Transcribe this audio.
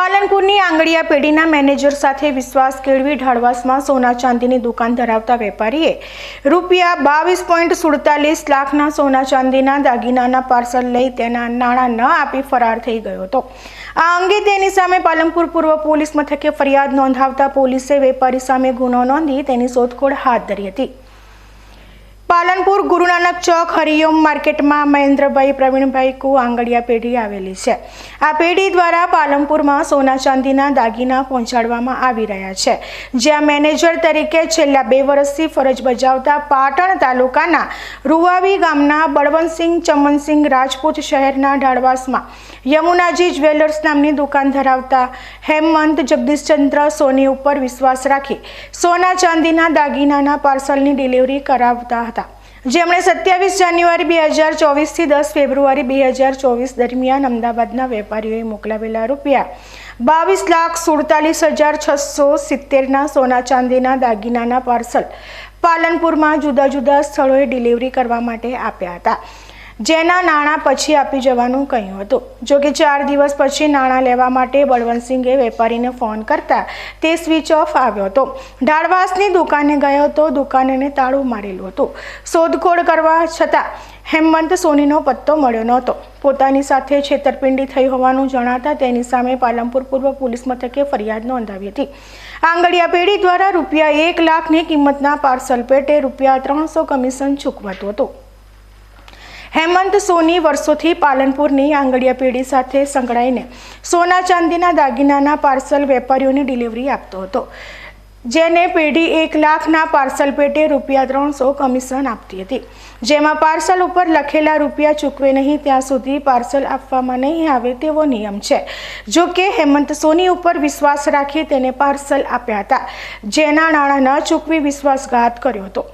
પાલનપુરની આંગળીયા પેઢીના મેનેજર સાથે વિશ્વાસ કેળવી ઢાળવાસમાં સોના ચાંદીની દુકાન ધરાવતા વેપારીએ રૂપિયા બાવીસ પોઈન્ટ સુડતાલીસ લાખના સોના ચાંદીના દાગીનાના પાર્સલ લઈ તેના નાણાં ન આપી ફરાર થઈ ગયો હતો. આ અંગે તેની સામે પાલનપુર પૂર્વ પોલીસ મથકે ફરિયાદ નોંધાવતા પોલીસે વેપારી સામે ગુનો નોંધી તેની શોધખોળ હાથ ધરી હતી. પાલનપુર ગુરુનાનક ચોક હરિઓમ માર્કેટમાં મહેન્દ્રભાઈ પ્રવીણભાઈ કુ આંગડિયા પેઢી આવેલી છે. આ પેઢી દ્વારા પાલનપુરમાં સોના ચાંદીના દાગીના પહોંચાડવામાં આવી રહ્યા છે. જ્યાં મેનેજર તરીકે છેલ્લા બે વર્ષથી ફરજ બજાવતા પાટણ તાલુકાના રૂવાવી ગામના બળવંતસિંહ ચમનસિંહ રાજપૂત શહેરના ઢાળવાસમાં યમુનાજી જ્વેલર્સ નામની દુકાન ધરાવતા હેમંત જગદીશચંદ્ર સોની ઉપર વિશ્વાસ રાખી સોના ચાંદીના દાગીનાના પાર્સલની ડિલિવરી કરાવતા હતા. જેમણે સત્યાવીસ જાન્યુઆરી બે હજાર ચોવીસથી દસ ફેબ્રુઆરી બે હજાર ચોવીસ દરમિયાન અમદાવાદના વેપારીઓએ મોકલાવેલા રૂપિયા. બાવીસ લાખ સુડતાલીસ હજાર છસો સિત્તેરના સોના ચાંદીના દાગીનાના પાર્સલ પાલનપુરમાં જુદા જુદા સ્થળોએ ડિલિવરી કરવા માટે આપ્યા હતા. જેના નાણાં પછી આપી જવાનું કહ્યું હતું. જો કે ચાર દિવસ પછી નાણાં લેવા માટે બળવંતસિંહે વેપારીને ફોન કરતા તે સ્વિચ ઓફ આવ્યો હતો. ઢાળવાસની દુકાને ગયો હતો દુકાનને તાળું મારેલું હતું. શોધખોળ કરવા છતાં હેમંત સોનીનો પત્તો મળ્યો નહોતો. પોતાની સાથે છેતરપિંડી થઈ હોવાનું જણાતા તેની સામે પાલમપુર પૂર્વ પોલીસ મથકે ફરિયાદ નોંધાવી હતી. આંગડિયા પેઢી દ્વારા રૂપિયા એક લાખની કિંમતના પાર્સલ પેટે રૂપિયા ત્રણસો કમિશન ચૂકવાતું હતું. હેમંત સોની વર્ષોથી પાલનપુરની આંગળીયા પેઢી સાથે સંકળાઈને સોના ચાંદીના દાગીનાના પાર્સલ વેપારીઓની ડિલિવરી આપતો હતો, જેને પેઢી એક લાખના પાર્સલ પેટે રૂપિયા ત્રણસો કમિશન આપતી હતી. જેમાં પાર્સલ ઉપર લખેલા રૂપિયા ચૂકવે નહીં, ત્યાં સુધી પાર્સલ આપવામાં નહીં આવે તેવો નિયમ છે. જો કે હેમંત સોની ઉપર વિશ્વાસ રાખી તેને પાર્સલ આપ્યા હતા, જેના નાણાં ન ચૂકવી વિશ્વાસઘાત કર્યો હતો.